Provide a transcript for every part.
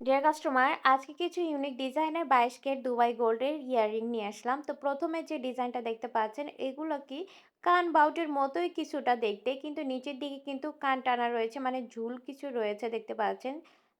Deer customer আজকে কিছু unique ডিজাইনের বাইশ কেট দুবাই গোল্ডের ইয়াররিং নিয়ে আসলাম। তো প্রথমে যে ডিজাইনটা দেখতে পাচ্ছেন, এগুলো কি কান বাউটের মতোই কিছুটা দেখতে, কিন্তু নিচের দিকে কিন্তু কান টানা রয়েছে মানে ঝুল কিছু রয়েছে দেখতে পাচ্ছেন।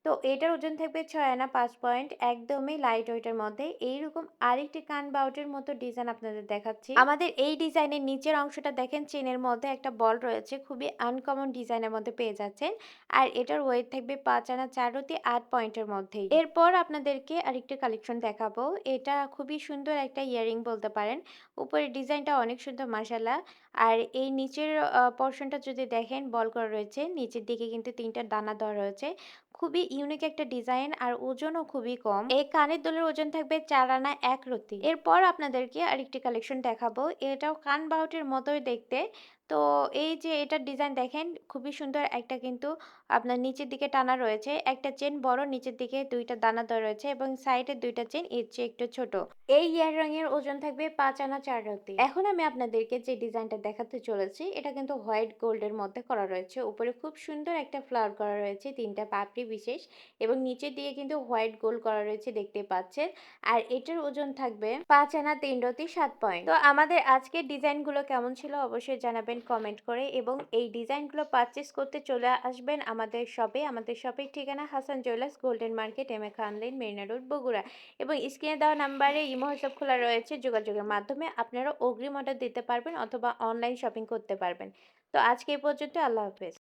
তো এটার ওজন থাকবে ছয় আনা পাঁচ পয়েন্ট। একদমই লাইট ওয়েটের মধ্যে। এইরকম আরেকটি কান বাউটের মতো ডিজাইন আপনাদের দেখাচ্ছি। আমাদের এই ডিজাইনের নিচের অংশটা দেখেন, চেনের মধ্যে একটা বল রয়েছে। খুবই আনকমন ডিজাইনের মধ্যে পেয়ে যাচ্ছেন। আর এটার ওয়েট থাকবে পাঁচ আনা চার চারতি আট পয়েন্টের মধ্যেই। এরপর আপনাদেরকে আরেকটি কালেকশন দেখাবো। এটা খুবই সুন্দর একটা ইয়ারিং বলতে পারেন। উপরের ডিজাইনটা অনেক সুন্দর মাসাল্লাহ আর এই নিচের পোর্শনটা যদি দেখেন, বল করা রয়েছে। নিচের দিকে কিন্তু তিনটা দানা দেওয়া রয়েছে। খুবই ইউনিক একটা ডিজাইন আর ওজনও খুবই কম। এই কানের দোলের ওজন থাকবে চার আনা এক রতি। এরপর আপনাদেরকে আরেকটি কালেকশন দেখাবো। এটাও কান বাউটের মতোই দেখতে। তো এই যে এটার ডিজাইন দেখেন খুবই সুন্দর একটা কিন্তু আপনার নিচের দিকে টানা রয়েছে। একটা চেন বড় নিচের দিকে দুইটা দানা দেওয়া রয়েছে এবং সাইডে দুইটা চেন এর চেয়ে একটু ছোট। এই ইয়ার রঙের ওজন থাকবে পাঁচ আনা চার রতি এখন আমি আপনাদেরকে যে ডিজাইনটা দেখাতে চলেছি এটা কিন্তু হোয়াইট গোল্ডের মধ্যে করা রয়েছে। উপরে খুব সুন্দর একটা ফ্লাওয়ার করা রয়েছে তিনটা পাপড়ি বিশেষ এবং নিচের দিকে কিন্তু হোয়াইট গোল্ড করা রয়েছে দেখতে পাচ্ছেন। আর এটার ওজন থাকবে পাঁচ আনা তিন রতি সাত পয়েন্ট তো আমাদের আজকের ডিজাইনগুলো কেমন ছিল অবশ্যই জানাবেন। কমেন্ট করে এবং এই ডিজাইনগুলো পারচেস করতে চলে আসবেন আমাদের শপে আমাদের শপের ঠিকানা Hasan jewellers golden market M A Khan lane Marina road Bogura. এবং স্ক্রিনে দেওয়া নাম্বারে ইমো হিসাব খোলা রয়েছে, যোগাযোগের মাধ্যমে আপনারা অগ্রিম অর্ডার দিতে পারবেন অথবা অনলাইন শপিং করতে পারবেন। তো আজকে এই পর্যন্ত আল্লাহ হাফেজ।